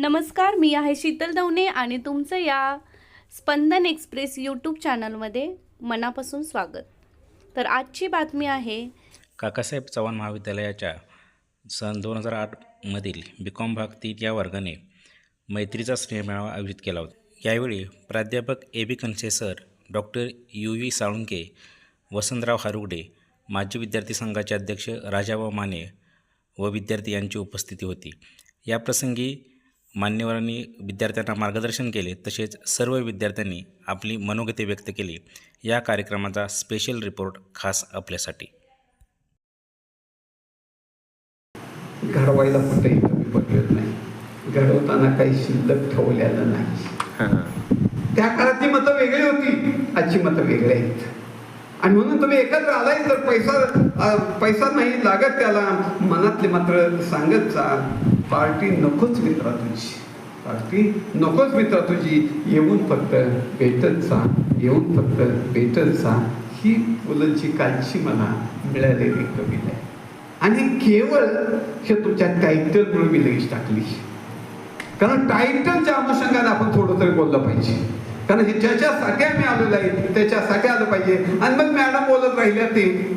नमस्कार मी आहे शीतल दवणे आणि तुमचं या स्पंदन एक्सप्रेस यूट्यूब चॅनलमध्ये मनापासून स्वागत. तर आजची बातमी आहे काकासाहेब चव्हाण महाविद्यालयाच्या सन दोन हजार आठमधील बी कॉम भाग तीन या वर्गाने मैत्रीचा स्नेहमेळावा आयोजित केला होता. यावेळी प्राध्यापक A B Kanse sir doctor U V Salunkhe Vasantrao Harugade माजी विद्यार्थी संघाचे अध्यक्ष राजाभाऊ माने व विद्यार्थी यांची उपस्थिती होती. याप्रसंगी मान्यवरांनी विद्यार्थ्यांना मार्गदर्शन केले तसेच सर्व विद्यार्थ्यांनी आपली मनोगते व्यक्त केली. या कार्यक्रमाचा स्पेशल रिपोर्ट खास आपल्यासाठी. घडवायला पडलेलं नाही. घडवताना काही शिल्लक ठेवलेलं नाही. त्या काळात ती मतं वेगळी होती. आजची मतं वेगळी आहेत. आणि म्हणून तुम्ही एकत्र आलाय तर पैसा पैसा नाही लागत त्याला मनातले मात्र सांगत जा. पार्टी नकोच मित्रा तुझी. पार्टी नकोच मित्रा तुझी. येऊन फक्त भेटत जा. येऊन फक्त भेटत जा. ही मुलांची कालची मला मिळालेली कविता आहे आणि केवळ हे तुमच्या टायटलमुळे मी लगेच टाकली. कारण टायटलच्या अनुषंगाने आपण थोडं तरी बोललं पाहिजे. कारण हे ज्याच्यासाठी आम्ही आलेलो आहे त्याच्यासाठी आलं पाहिजे. आणि मग मॅडम बोलत राहिल्या ते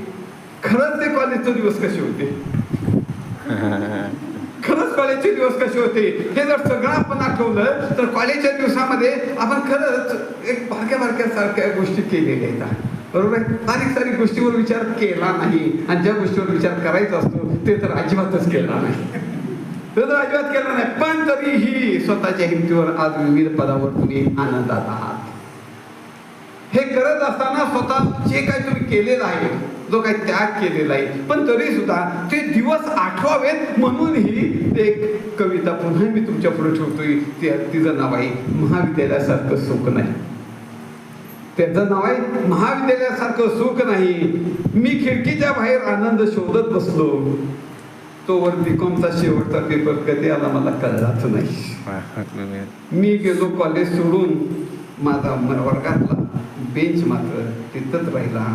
खरंच ते कॉलेजचे दिवस कसे होते? खरंच कॉलेजचे दिवस कसे होते? हे जर सगळं आपण आठवलं तर कॉलेजच्या दिवसामध्ये आपण खरंच एक बारक्या बारक्या सारख्या गोष्टी केलेल्या आहेत. बरोबर आहे? बारीक सारीक गोष्टीवर विचार केला नाही. आणि ज्या गोष्टीवर विचार करायचा असतो ते तर अजिबातच केला नाही. ते तर अजिबात केला नाही. पण तरीही स्वतःच्या हिमतीवर आज विविध पदावर तुम्ही आनंदात आहात. हे करत असताना स्वतः जे काही तुम्ही केलेलं आहे जो काही त्याग केलेला आहे. पण तरी सुद्धा ते दिवस आठवावेत म्हणून ही एक कविता पुन्हा मी तुमच्यापुढे ठेवतोय. ते तिचं नाव आहे महाविद्यालयासारखं सुख नाही. त्याचं नाव आहे महाविद्यालयासारखं सुख नाही. मी खिडकीच्या बाहेर आनंद शोधत बसलो. तोवर बीकॉमचा शेवटचा पेपर कधी आला मला कळलाच नाही. मी गेलो कॉलेज सोडून. माझा वर्गातला बेंच मात्र तिथंच राहिला.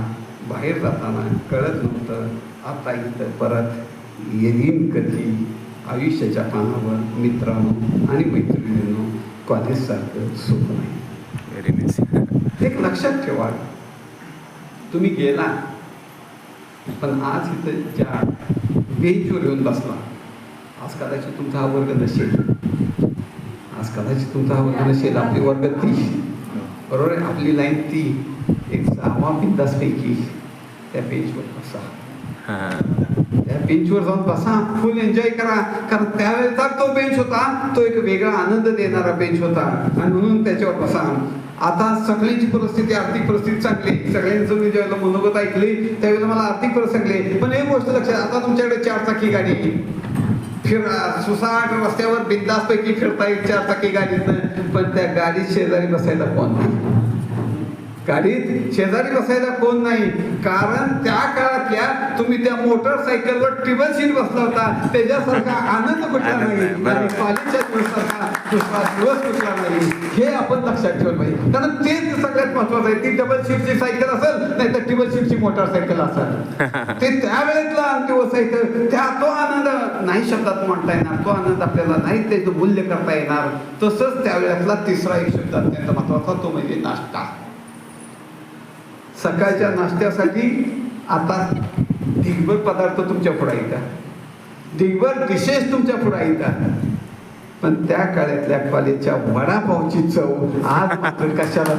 बाहेर जाताना कळत नव्हतं आता इथं परत येईन कधी? आयुष्याच्या पानावर मित्रांनो आणि मैत्रिणींनो कॉलेजसारखं सुख नाही. एक लक्षात ठेवा. तुम्ही गेला पण आज इथं ज्या बेंचवर येऊन बसला आज कदाचित तुमचा हा वर्ग नसेल. आज कदाचित तुमचा हा वर्ग नसेल. आपली वर्ग ती बरोबर आहे? आपली लाईन ती एक सहावा बिंदासपैकी. त्या बेंचवर बसा. त्या बेंचवर जाऊन बसा. फुल एन्जॉय करा. कारण त्यावेळेचा तो बेंच होता. तो एक वेगळा आनंद देणारा बेंच होता. आणि म्हणून त्याच्यावर बसा. आता सगळ्यांची परिस्थिती आर्थिक परिस्थिती चांगली. सगळ्यांचं मी ज्यावेळेला मनोगत ऐकली त्यावेळेला मला आर्थिक परिस्थिती पण एक गोष्ट लक्षात आता तुमच्याकडे चार चाकी गाडी. फिर सुसाट रस्त्यावर बिंदास पैकी फिरता येईल चार चाकी गाडीतनं. पण त्या गाडीत शेजारी बसायला कोण नाही. गाडीत शेजारी बसायला कोण नाही. कारण त्या काळातल्या तुम्ही त्या मोटरसायकलवर टिबल सीट बसला होता. त्याच्यासारखा आनंद कुठला नाही. आणि कॉलेजच्या दिवसासारखा दुसरा दिवस कुठला नाही. हे आपण लक्षात ठेवलं पाहिजे. कारण तेच सगळ्यात महत्वाचं आहे. ती डबल सीटची सायकल असेल नाही तर टिबल सीटची मोटरसायकल असेल. ते त्यावेळेतला दिवस आहे तर त्या तो आनंद नाही शब्दात म्हणता येणार. तो आनंद आपल्याला नाही त्याचं मूल्य करता येणार. तसंच त्यावेळेतला तिसरा एक शब्द अत्यंत महत्त्वाचा तो म्हणजे नाश्ता. सकाळच्या नाश्त्यासाठी आता ढिगभर पदार्थ तुमच्यापुढे येतात ढिगभर डिशेस तुमच्यापुढे येतात पण त्या काळातल्या कॉलेजच्या वडापावची चव आज मात्र कशाला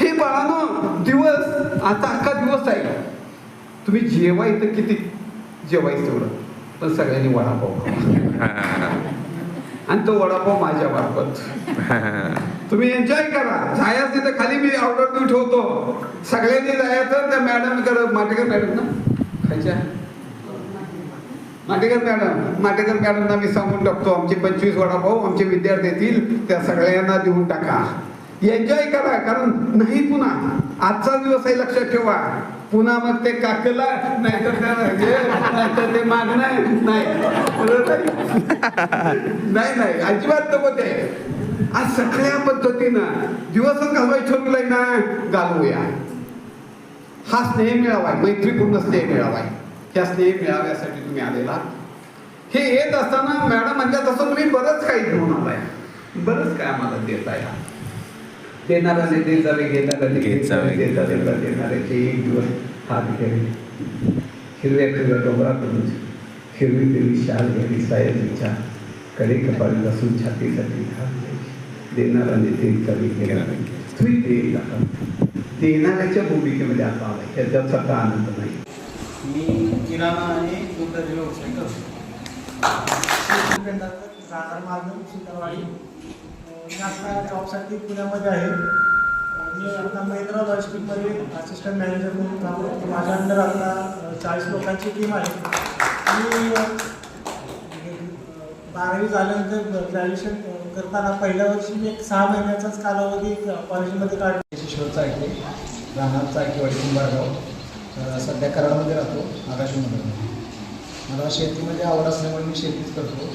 हे बाळानो दिवस आता अख्खा दिवस आहे. तुम्ही जेवायचं किती? जेवायचं तेवढं. पण सगळ्यांनी वडापाव. आणि तो वडापाव माझ्या मार्फत तुम्ही एन्जॉय करा. जायचं तिथं खाली मी ऑर्डर देऊन ठेवतो. सगळ्यांनी जायचं त्या मॅडम कर माटेकर मॅडम ना? खायच्या? माटेकर मॅडम माटेकर मॅडमना मी सांगून टाकतो आमचे पंचवीस वडाभाऊ आमचे विद्यार्थी येतील त्या सगळ्यांना देऊन टाका. एन्जॉय करा कारण नाही पुन्हा. आजचा दिवस आहे लक्षात ठेवा. पुन्हा मग ते काकला नाहीतर त्या नाहीतर ते मागणार नाही. नाही नाही. अजिबात नको ते. आज सगळ्या पद्धतीनं दिवसच घालवायचं ठरवलंय ना घालवूया. हा स्नेह मिळावा मैत्रीपूर्ण स्नेह मिळावा ह्या स्नेह मिळाव्यासाठी तुम्ही आलेला हे येत असताना मॅडम म्हणजे तसं तुम्ही बरंच काही घेऊन आलाय. बरंच काय आम्हाला देत आहे देणाऱ्याने देत जावे घेणाऱ्याने घेत जावे, देत जावे. देणाऱ्याचे एक दिवस हात घ्यावे हिरव्या हिरव्या डोंगराकडून हिरवी हिरवी शाल घ्यावी सायलीच्या. कडे कपाळी लसून छातीसाठी देणाऱ्याने देत जावे घेणाऱ्याने तुम्ही आहात देणाऱ्याच्या भूमिकेमध्ये आता आलाय. ह्याच्यात स्वतः आनंद नाही. मी किराणा आणि दुधाचे व्यवसाय करतो. राहणार माझं सुतारवाडी मी आता जॉबसाठी पुण्यामध्ये आहे. मी आता महिंद्रा लॉजिस्टिकमध्ये असिस्टंट मॅनेजर म्हणून काम करतो. माझ्या अंडर आता चाळीस लोकांची टीम आहे. मी अ, बारावी झाल्यानंतर ग्रॅज्युएशन करताना पहिल्या वर्षी मी एक सहा महिन्याचाच कालावधी कॉलेजमध्ये काढला. किशोर चाके राहणार चाकेवाडी कुंभारगाव सध्या कराडमध्ये राहतो आकाशमध्ये मला शेतीमध्ये आवड असल्यामुळे मी शेतीच करतो.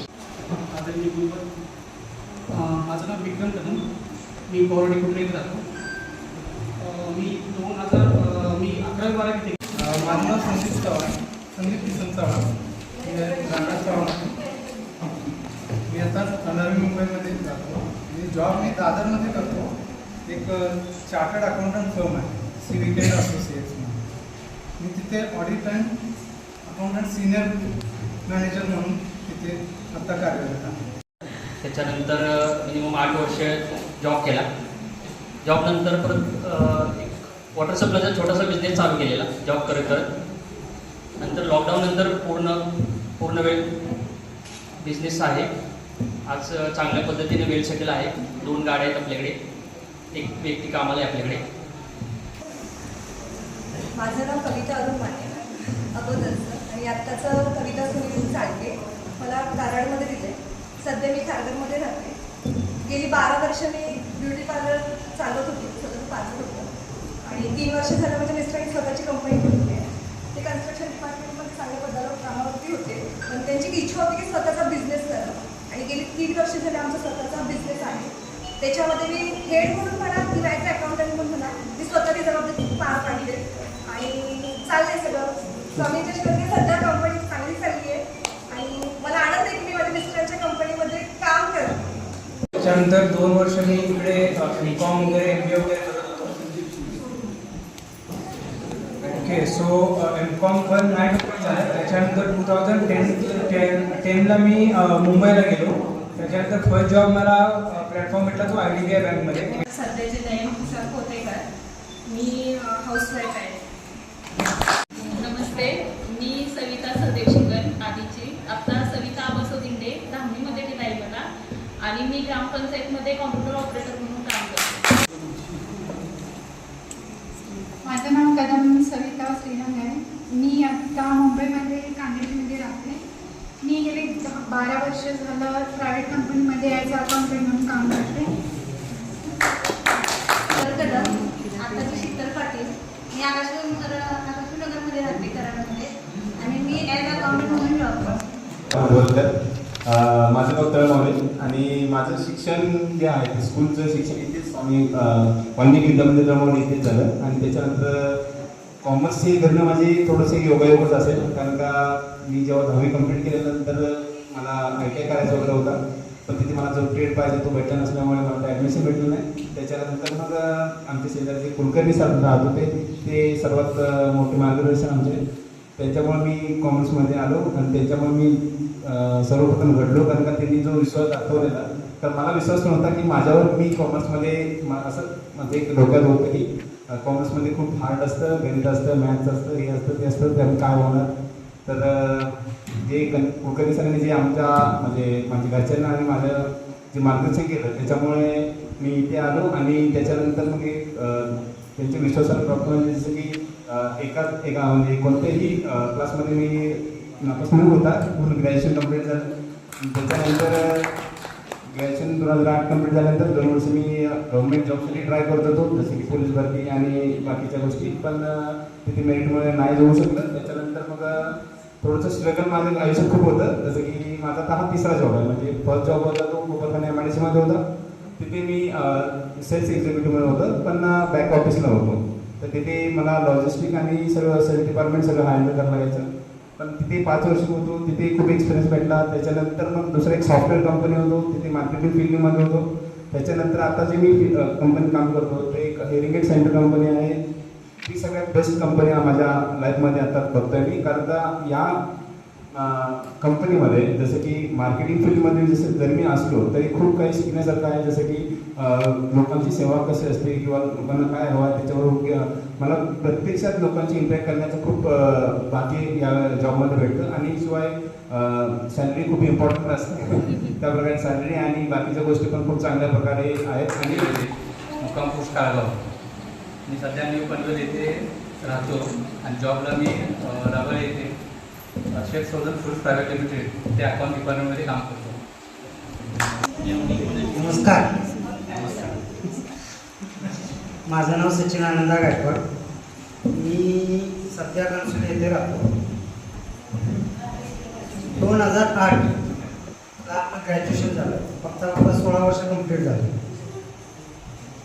माझं नाव विक्रम कदम. मी बोर्डी कुठे राहतो. मी दोन हजार मी अकरावी बारावी माझं नाव संदीप चव्हाण संदीप किसन चव्हाण. मी राणा चव्हाण. आहे. मी आता नवी मुंबईमध्ये जातो. मी जॉब मी दादरमध्ये करतो. एक चार्टर्ड अकाउंटंट फर्म आहे. सी विकेंड असोसिएट्स म्हणून. मी तिथे audit and accountant senior manager म्हणून तिथे आत्ता कार्यरत आहे. त्याच्यानंतर मिनिमम आठ वर्ष जॉब केला. जॉबनंतर परत एक वॉटर सप्लायचा छोटासा बिझनेस चालू केलेला जॉब करत करत. नंतर लॉकडाऊन नंतर पूर्ण पूर्ण वेळ बिझनेस आहे. आज चांगल्या पद्धतीने वेल सेटल आहे. दोन गाड्या आहेत आपल्याकडे. एक व्यक्ती कामाला आहे आपल्याकडे. माझं नाव कविता अरुण माने. अगोदरचं. आणि आत्ताचं कविता सुनील चालते. मला कराडमध्ये दिले सध्या मी खारघरमध्ये राहते. गेली बारा वर्ष मी ब्युटी पार्लर चालवत होती. स्वतःचं पार्लर होतं. आणि तीन वर्ष झालं माझ्या मिस्टरांनी स्वतःची कंपनी खोलली आहे ते कन्स्ट्रक्शन डिपार्टमेंटमध्ये चांगल्या पदावर कामावरती होते. पण त्यांची इच्छा होती की स्वतःचा बिझनेस करावा आणि गेली तीन वर्ष झाले आमचा स्वतःचा बिझनेस आहे. त्याच्यामध्ये मी हेड म्हणून म्हणा किंवा ॲज अकाउंटंट म्हणून म्हणा मी स्वतःची जबाबदारी पार पाडली आणि चाललंय सगळं. स्वामींच्या शिवाय सध्या कंपनी चांगली चालली आहे. आणि मला आनंद आहे की मी माझ्या मिस्टरांच्या कंपनीमध्ये काम करतो. त्याच्यानंतर दोन वर्ष मी इकडे बी कॉम वगैरे एम बी वगैरे करत होतो ओके सो एम कॉम पण नाही झालं त्याच्यानंतर टू थाउजंड टेन टेन टेनला मी मुंबईला गेलो. त्याच्यानंतर फर्स्ट जॉब मला प्लॅटफॉर्म भेटला तो आय डी बी आय बँकमध्ये सध्याचे नयन किशोर खोतेकर मी हाऊसवाईफ आहे. नमस्ते. मी सविता सदेव शिंगण आधीची. आता सविता धामणीमध्ये गेला आहे मला आणि मी ग्रामपंचायतमध्ये कॉम्प्युटर ऑपरेटर म्हणून काम करते. माझं नाव कदम श्रीरंग आहे. मी आत्ता मुंबईमध्ये कांदिवलीमध्ये राहते. मी गेले बारा वर्ष झालं प्रायव्हेट कंपनीमध्ये ॲज अकाउंटंट म्हणून काम करते. तर कदम आताची शीतल पाटील. मी आकाशनगर आकाशनगरमध्ये राहते कराडमध्ये. आणि मी ॲज अकाउंटंट म्हणून जॉब करते. माझं नाव तळमावळे आणि माझं शिक्षण जे आहे स्कूलचं शिक्षण इथेच आम्ही वाल्मिक विद्यामंदिर तळमावळे इथेच झालं. आणि त्याच्यानंतर कॉमर्स हे करणं माझे थोडंसं योगायोगच असेल. कारण का मी जेव्हा दहावी कंप्लीट केल्यानंतर मला आय टी आय करायचा वगैरे होता पण तिथे मला जो ट्रेड पाहिजे तो भेटला नसल्यामुळे मला ॲडमिशन भेटलं नाही. त्याच्यानंतर मग आमचे शेजारचे कुलकर्णी सर राहत होते ते सर्वात मोठे मार्गदर्शन आमचे. त्याच्यामुळे मी कॉमर्समध्ये आलो आणि त्याच्यामुळे मी सर्वप्रथम घडलो कारण का त्यांनी जो विश्वास दाखवलेला तर मला विश्वास नव्हता की माझ्यावर मी कॉमर्समध्ये असं म्हणजे एक डोक्यात होतं की कॉमर्समध्ये खूप हार्ड असतं गणित असतं मॅथ्स असतं हे असतं ते असतं त्यामुळे काय होणार? तर जे गण कुलकर्णी सरांनी जे आमच्या म्हणजे माझ्या घरच्यांना आणि माझं जे मार्गदर्शन केलं त्याच्यामुळे मी इथे आलो आणि त्याच्यानंतर मग एक त्यांचे त्यांच्या विश्वासाला प्राप्त म्हणजे जसं की एकाच एका म्हणजे कोणत्याही क्लासमध्ये मी नापास होता पूर्ण ग्रॅज्युएशन कंप्लीट झालं. त्याच्यानंतर ग्रॅज्युएशन दोन हजार आठ कंप्लीट झाल्यानंतर दोन वर्ष मी गव्हर्नमेंट जॉबसाठी ट्राय करत होतो जसं की पोलीस भरती आणि बाकीच्या गोष्टी. पण तिथे मेरिटमुळे नाही जाऊ शकलं. त्याच्यानंतर मग थोडंसं स्ट्रगल माझं आयुष्यात खूप होतं. जसं की माझा आता हा तिसरा जॉब आहे. म्हणजे फर्स्ट जॉब होता तो कोकण एम आय डी सीमध्ये होता. तिथे मी सेल्स एक्झिक्युटिव्हमध्ये होतं पण बॅक ऑफिसला होतो. तर तिथे मला लॉजिस्टिक आणि सगळं सेल्स डिपार्टमेंट सगळं हँडल करायला लागायचं. पण तिथे पाच वर्ष होतो तिथे खूप एक्सपिरियन्स भेटला. त्याच्यानंतर मग दुसरं एक सॉफ्टवेअर कंपनी होतो तिथे मार्केटिंग फील्डमध्ये होतो. त्याच्यानंतर आता जे मी कंपनी काम करतो ते एक हेरिंगेट सेंटर कंपनी आहे. ती सगळ्यात बेस्ट कंपनी माझ्या लाईफमध्ये आता बघतोय मी. कारण का या कंपनीमध्ये जसं की मार्केटिंग फील्डमध्ये जसं जर मी असलो तरी खूप काही शिकण्यासारखं आहे. जसं की लोकांची सेवा कशी असते किंवा लोकांना काय हवं त्याच्यावर मला प्रत्यक्षात लोकांची इम्पॅक्ट करण्याचं खूप बाकी या जॉबमध्ये भेटतं. आणि शिवाय सॅलरी खूप इम्पॉर्टंट असते. त्या प्रकारे सॅलरी आणि बाकीच्या गोष्टी पण खूप चांगल्या प्रकारे आहेत. आणि मुक्काम पोस्ट होतो मी सध्या न्यू पनवेल येथे राहतो. आणि जॉबला मी रावळ येते. Shaikh Saudan foods private limited ते अकाउंट डिपार्टमेंटमध्ये काम करतो नमस्कार. माझं नाव सचिन आनंदा गायकवाड. मी सध्या कन्सुल येथे राहतो. दोन हजार आठला ग्रॅज्युएशन झालं. फक्त मला सोळा वर्ष कंप्लीट झाली.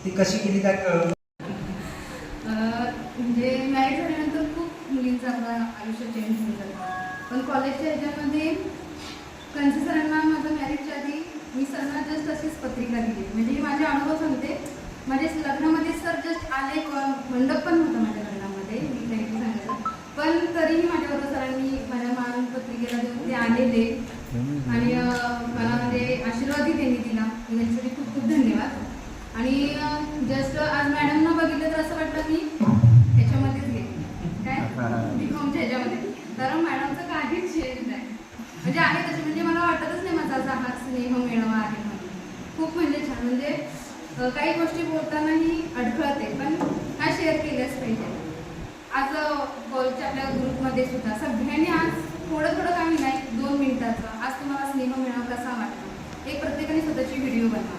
ती कशी केली काय कळलं म्हणजे मॅरिड झाल्यानंतर खूप मुलींचं आपलं आयुष्य चेंज कॉलेजच्या ह्याच्यामध्ये कंचे सरांना माझं मॅरेजच्या आधी मी सरांना जस्ट अशीच पत्रिका दिली. म्हणजे मी माझे अनुभव सांगते माझे लग्नामध्ये सर जस्ट आले मंडप पण होतं माझ्या लग्नामध्ये मी फ्रँकली सांगायचं पण तरीही माझ्याबरोबर सरांनी माझ्या मान पत्रिकेला देऊन ते आलेले आणि मला म्हणजे आशीर्वादही त्यांनी दिला. त्यांच्यासाठी खूप खूप धन्यवाद. आणि जस्ट आज मॅडमना बघितलं तर असं वाटलं मी ह्याच्यामध्येच गेले काय बीकॉमच्या ह्याच्यामध्ये कारण मॅडमचं काहीच चेंज नाही म्हणजे आहे तसे म्हणजे मला वाटतच नाही माझा असा हा स्नेह मेळावा आहे म्हणून खूप म्हणजे छान म्हणजे अं, काही गोष्टी बोलतानाही अडखळते पण हा शेअर केल्याच पाहिजे. आज कॉलच्या आपल्या ग्रुपमध्ये सुद्धा सगळ्यांनी आज थोडं थोडं काही नाही दोन मिनिटाचं आज तुम्हाला स्नेह मिळावा कसा वाटला एक प्रत्येकाने स्वतःची व्हिडिओ बनवा.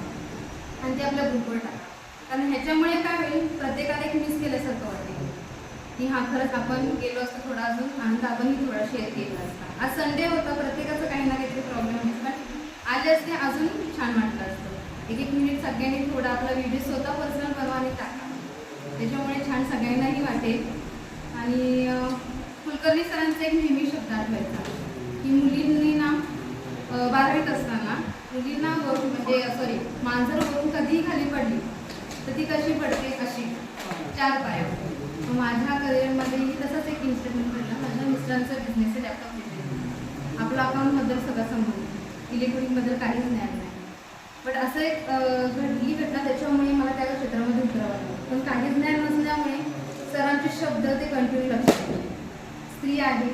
आणि ते आपल्या ग्रुपवर टाका. कारण ह्याच्यामुळे काय होईल प्रत्येकाला एक मिस केल्यासारखं वाटेल. की हा खरंच आपण गेलो असतो थोडा अजून आनंद आपणही थोडा शेअर केला असता. आज संडे होता प्रत्येकाचं काही ना काहीतरी प्रॉब्लेम होते पण आले असते अजून छान वाटलं असतं. एक एक मिनिट सगळ्यांनी थोडा आपला व्हिडिओ स्वतः पर्सनल बनवा आणि टाका. त्याच्यामुळे छान सगळ्यांनाही वाटेल. आणि कुलकर्णी सरांचा एक नेहमी शब्द आठवायचा की मुलींनी ना बारावीत असताना मुलींना वरून म्हणजे सॉरी मांजर वरून कधीही खाली पडली तर ती कशी पडते? अशी. चार पायावर मग माझ्या करिअरमध्येही तसंच एक इन्सिडेंट घडला. माझ्या मिस्टरांचा बिझनेस आहे लॅपटॉप बिझनेस आपलं अकाउंटबद्दल सगळं समजून इलेक्ट्रॉनिकबद्दल काहीच नाही. बट असं एक घडली घटना त्याच्यामुळे मला त्या क्षेत्रामध्ये उतरावं लागलं पण काही ज्ञान नसल्यामुळे सरांचे शब्द ते कंटिन्यू लक्षात. स्त्री आहे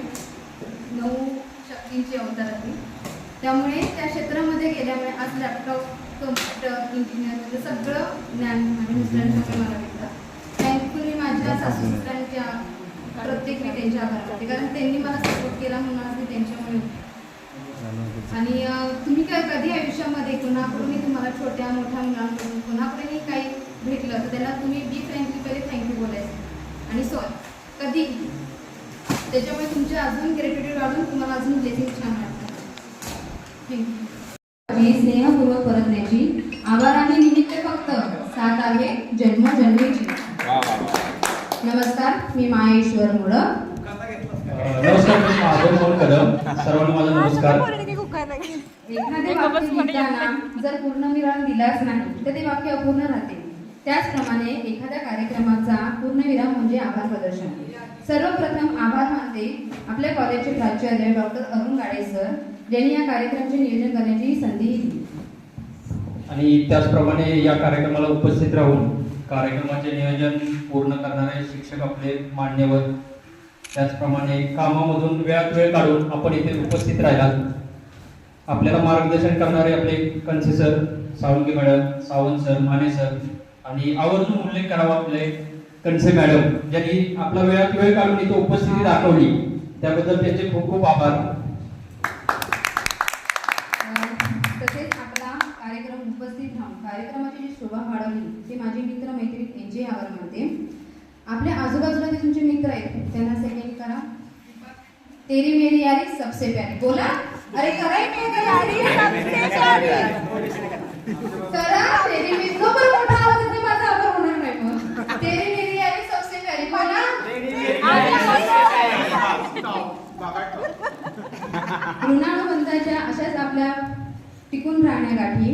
नऊ शक्तींची अवतार आहे त्यामुळे त्या क्षेत्रामध्ये गेल्यामुळे आज लॅपटॉप कम्प्युटर इंजिनियर म्हणजे सगळं ज्ञान माझ्या मिस्टरांच्यामुळे मला भेटलं थँकफुली माझ्या सासू मिस्टरांच्या प्रत्येक मी त्यांच्या आभार कारण त्यांनी मला सपोर्ट केला म्हणून आज मी त्यांच्यामुळे. आणि तुम्ही काय कधी आयुष्यामध्ये कुणाकडूनही तुम्हाला छोट्या मोठ्या मुलांकडून कुणाकडूनही काही भेटलं तर त्याला तुम्ही बी फ्रँकली पहिले थँक्यू बोलायचं. आणि सॉरी कधी? त्याच्यामुळे तुमचे अजून ग्रॅटिट्यूड वाढून तुम्हाला अजून ब्लेसिंग छान वाटतं. थँक्यू ही स्नेहपूर्वक परतण्याची आभाराने निमित्त फक्त साथ आहे जन्मजन्मीची नमस्कार मी माहेश्वर मुळं. नमस्कार मी माधव सर्वांना माझा नमस्कार. एखादे वाक्य लिहिताना जर पूर्ण विराम दिलाच नाही तर ते वाक्य अपूर्ण राहते. त्याचप्रमाणे एखाद्या कार्यक्रमाचा पूर्णविराम म्हणजे आभार प्रदर्शन. सर्वप्रथम आभार मानते आपल्या कॉलेजचे प्राचार्य डॉक्टर अरुण गाडे सर ज्यांनी या कार्यक्रमाचे नियोजन करण्याची संधी दिली. आणि त्याचप्रमाणे या कार्यक्रमाला उपस्थित राहून कार्यक्रमाचे नियोजन पूर्ण करणारे शिक्षक आपले मान्यवर. त्याचप्रमाणे कामामधून वेळात वेळ काढून आपण इथे उपस्थित राहिलात आपल्याला मार्गदर्शन करणारे आपले Kanse sir Salunkhe madam Sawant sir Mane sir आणि आवर्जून उल्लेख करावा आपले कणसे मॅडम ज्यांनी आपला वेळात वेळ काढून इथे उपस्थिती दाखवली. त्याबद्दल त्यांचे खूप खूप आभार. तसेच आपला कार्यक्रम उपस्थित कार्यक्रमाची जी शोभा वाढवली ते माझे मित्र मैत्रीण यांचे आभार मानते आपल्या आजूबाजूला जे तुमचे मित्र आहेत त्यांना सेकंड करा. तेरी मेरी यारी सबसे प्यारी. बोला. अरे करा मेरी यारी सबसे प्यारी करा तेरी मेरी जो पण मोठा आवाज येतो माझा आभार होणार नाही मग. तेरी मेरी यारी सबसे प्यारी. बोला ऋणानुबंधाच्या अशाच आपल्या टिकून राहण्या गाठी.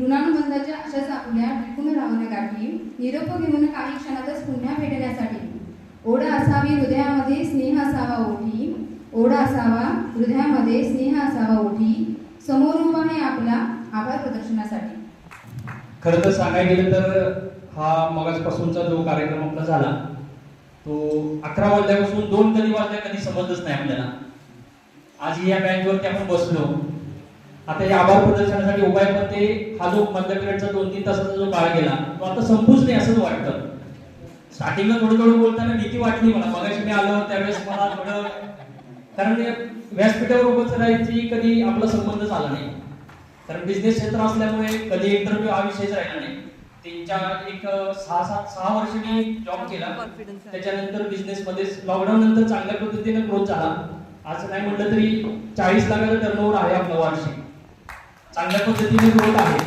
ऋणानुबंधाच्या अशाच आपल्या टिकून राहण्या गाठी. निरोप घेऊन काही क्षणातच पुन्हा भेटण्यासाठी. ओढ असावी हृदयामध्ये स्नेह असावा ओठी ओढा असावा हृदयामध्ये स्नेह असावा ओठी समोर उभा आहे आपला आभार प्रदर्शनासाठी. खरं तर सांगायला गेलं तर हा मगाचपासूनचा जो कार्यक्रम आपला झाला तो अकरा वाजल्यापासून दोन कधी वाजल्या कधी समजच नाही आपल्याला. आज या बँकवरती आपण बसलो. आता या आभार प्रदर्शनासाठी उभा आहे पण ते हा जो मधल्या पिरियडचा दोन तीन तासाचा जो काळ गेला तो आता संपूच नाही असंच वाटतं. स्टार्टिंगला थोडं थोडं बोलताना भीती वाटली मला. मगाशी मी आलो त्यावेळेस मला थोडं कारण व्यासपीठावर उभं राहायची कधी आपला संबंधच आला नाही. कारण बिझनेस क्षेत्र असल्यामुळे कधी इंटरव्ह्यू हा विषयच राहिला नाही. तीन चार एक सहा सात सहा वर्ष मी जॉब केला. त्याच्यानंतर बिझनेस मध्ये लॉकडाऊन नंतर चांगल्या पद्धतीने ग्रोथ झाला. असं नाही म्हटलं तरी चाळीस लाखाचा टर्नओव्हर आहे आपला वार्षिक. चांगल्या पद्धतीने ग्रोथ आहे.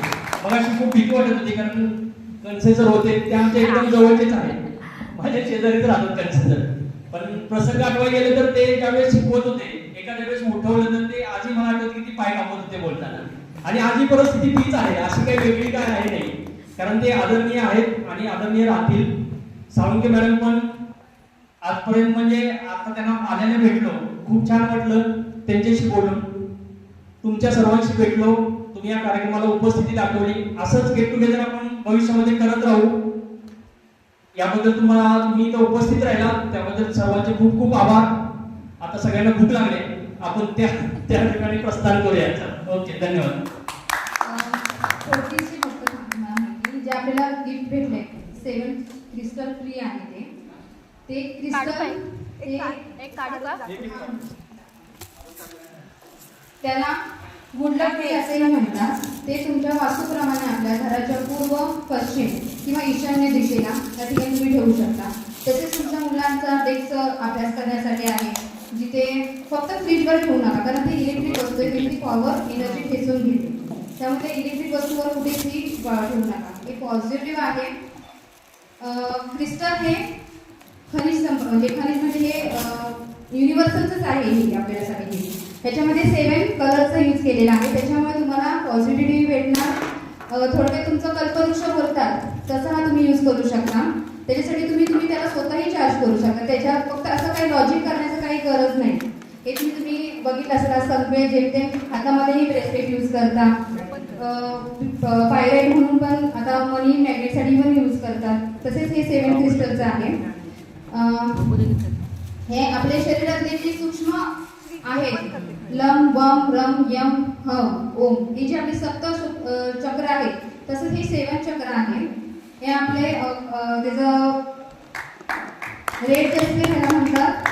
मग अशी खूप भीती वाटत होती कारण कन्सेसर होते ते आमच्या एकदम जवळचेच आहे माझ्या शेजारीच राहतात कन्सेसर पण प्रसंग आठवाय गेले तर ते ज्यावेळेस शिकवत होते एखाद्या वेळेस उठवलं तर ते आजी मला आठवत की ती पाय कापत होते बोलताना. आणि आजी परिस्थिती तीच आहे अशी काही वेगळी काय आहे नाही. कारण ते आदरणीय आहेत आणि आदरणीय राहतील. साळुंके मॅडम पण आजपर्यंत म्हणजे आता त्यांना आल्याने भेटलो. खूप छान वाटलं त्यांच्याशी बोलून. तुमच्या सर्वांशी भेटलो. तुम्ही या कार्यक्रमाला उपस्थिती दाखवली. असंच गेट टुगेदर आपण भविष्यामध्ये करत राहू. याबद्दल तुम्हाला तुम्ही इथं उपस्थित राहिला त्याबद्दल सर्वांचे खूप खूप आभार. आता सगळ्यांना भूक लागले आपण त्या त्या ठिकाणी प्रस्थान करूया ओके धन्यवाद. जे आपल्याला गिफ्ट भेटले सेवन क्रिस्टल फ्री आहे ते. ते क्रिस्टल ते त्याला गुडलक असे असेही म्हणतात. ते तुमच्या वास्तूप्रमाणे आपल्या घराच्या पूर्व पश्चिम किंवा ईशान्य दिशेला त्या ठिकाणी तुम्ही ठेवू शकता. तसेच तुमच्या मुलांचा डेस्क अभ्यास करण्यासाठी आहे. जिथे फक्त फ्रीजवर ठेवू नका कारण ते इलेक्ट्रिक वस्तू आहे पॉवर एनर्जी खेचून घेते त्यामुळे इलेक्ट्रिक वस्तूवर कुठे फ्रीज ठेवू नका. हे पॉझिटिव्ह आहे. क्रिस्टल हे खनिज संप म्हणजे खनिज म्हणजे हे युनिव्हर्सलच आहे हे आपल्यासाठी ह्याच्यामध्ये सेवन कलरचा यूज केलेला आहे. त्याच्यामुळे तुम्हाला पॉझिटिव्हिटी भेटणार. थोडक्यात तुमचं कल्पवृक्ष बोलतात तसा हा तुम्ही यूज करू शकता. त्याच्यासाठी तुम्ही तुम्ही त्याला स्वतःही चार्ज करू शकता. त्याच्यात फक्त असं काही लॉजिक करण्याचं काही गरज नाही. हे तुम्ही तुम्ही बघितलं असेल सगळे जेमते हातामध्येही ब्रेसलेट यूज करता. पायराईट म्हणून पण आता मनी मॅग्नेटसाठी पण यूज करतात. तसेच हे सेवन क्रिस्टलचं आहे. हे आपल्या शरीरातले जे सूक्ष्म आहे. लम वम रम यम हम ओम. हे जे आपले सप्त चक्र आहे तसंच हे सेवन चक्र आहे. हे आपले त्याचं रेड डिस्प्ले ह्याला म्हणतात?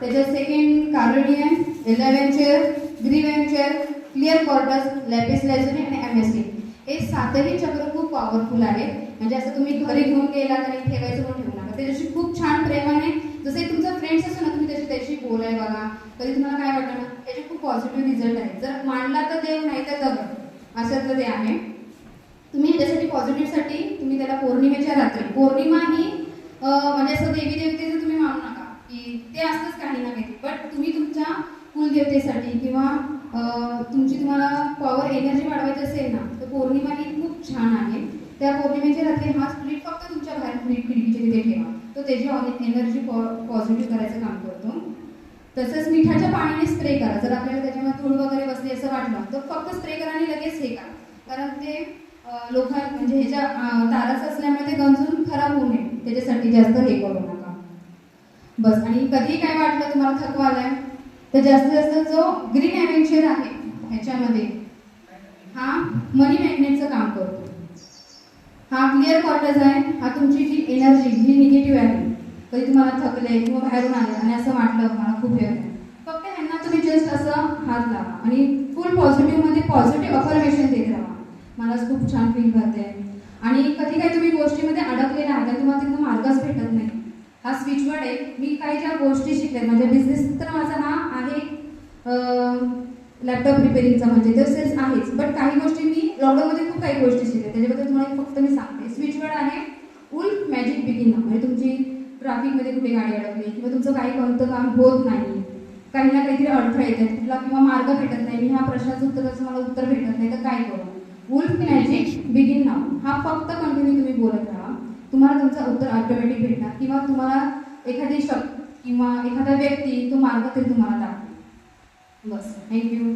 त्याच्यात सेकंड कार्डियन इलेव्हनचर ग्रीवेंचर क्लिअर कॉर्टस लॅपिस लॅझुनी आणि एम एस टी हे सातही चक्र खूप पॉवरफुल आहे म्हणजे असं तुम्ही घरी घेऊन गेला आणि ठेवायचं पण ठेवू नका त्याच्याशी खूप छान प्रेमाने जसे तुमचा फ्रेंड्स असतो ना तुम्ही त्याची त्याशी बोलाय बघा. कधी तुम्हाला काय वाटतं ना त्याचे खूप पॉझिटिव्ह रिझल्ट आहे. जर मांडला तर देव नाही तर दगड. असं ते आहे. तुम्ही ह्याच्यासाठी पॉझिटिव्हसाठी तुम्ही त्याला पौर्णिमेच्या रात्री पौर्णिमा ही म्हणजे असं देवी देवतेचं तुम्ही मानू नका की ते असतंच काही ना काही. बट तुम्ही तुमच्या कुलदेवतेसाठी किंवा तुमची तुम्हाला पॉवर एनर्जी वाढवायची असेल ना तर पौर्णिमा ही खूप छान आहे. त्या पौर्णिमेच्या रात्री हा स्प्लिट फक्त तुमच्या बाहेर खिडकीच्या तिथे ठेवा. तो त्याची एनर्जी पॉ पॉझिटिव्ह करायचं काम करतो. तसंच मिठाच्या पाण्याने स्प्रे करा. जर आपल्याला त्याच्यामध्ये धूळ वगैरे बसली असं वाटलं तर फक्त स्प्रे करा आणि लगेच हे करा. कारण ते लोकां म्हणजे ह्याच्या तारास ताराचं असल्यामुळे ते गंजून खराब होऊ नये. त्याच्यासाठी जास्त हे करू नका. बस. आणि कधी काय वाटलं तुम्हाला थकवा आलाय तर जास्तीत जास्त जो ग्रीन ॲव्हेंचर आहे ह्याच्यामध्ये हा मनी मॅग्नेटचं काम करतो. हा क्लिअर कॉटज आहे. हा तुमची जी एनर्जी ही निगेटिव्ह आहे कधी तुम्हाला थकले किंवा बाहेरून आले आणि असं वाटलं मला खूप हे फक्त ह्यांना तुम्ही जस्ट असं हात लावा आणि फुल पॉझिटिव्हमध्ये पॉझिटिव्ह अफर्मेशन देत राहा. मला खूप छान फील करते आणि कधी काही तुम्ही गोष्टीमध्ये अडकलेला आहात तर तुम्हाला तिथं मार्गच भेटत नाही. हा स्विचवर्ड आहे. मी काही ज्या गोष्टी शिकले म्हणजे बिझनेस तर माझा हा आहे लॅपटॉप रिपेरिंगचा म्हणजे तसेच आहेच. बट काही गोष्टी मी लॉकडाऊनमध्ये खूप काही गोष्टी शिकले. त्याच्याबद्दल तुम्हाला फक्त मी सांगते. स्विचवर्ड आहे उल्फ मॅजिक बिगिन म्हणजे तुमची ट्रॅफिकमध्ये कुठे गाडी अडकली किंवा तुमचं काही कोणतं काम होत नाही काही ना काहीतरी अडथळे येतात कुठला किंवा मार्ग भेटत नाही मी ह्या प्रश्नाचं उत्तराचं मला उत्तर भेटत नाही तर काय करू? वुल्फ मॅजिक बिगिन नाव हा फक्त कंटिन्यू तुम्ही बोलत राहा. तुम्हाला तुमचं उत्तर ऑटोमॅटिक भेटणार किंवा तुम्हाला एखादी शब्द किंवा एखादा व्यक्ती तो मार्ग तरी तुम्हाला दाखवेल. बस. थँक्यू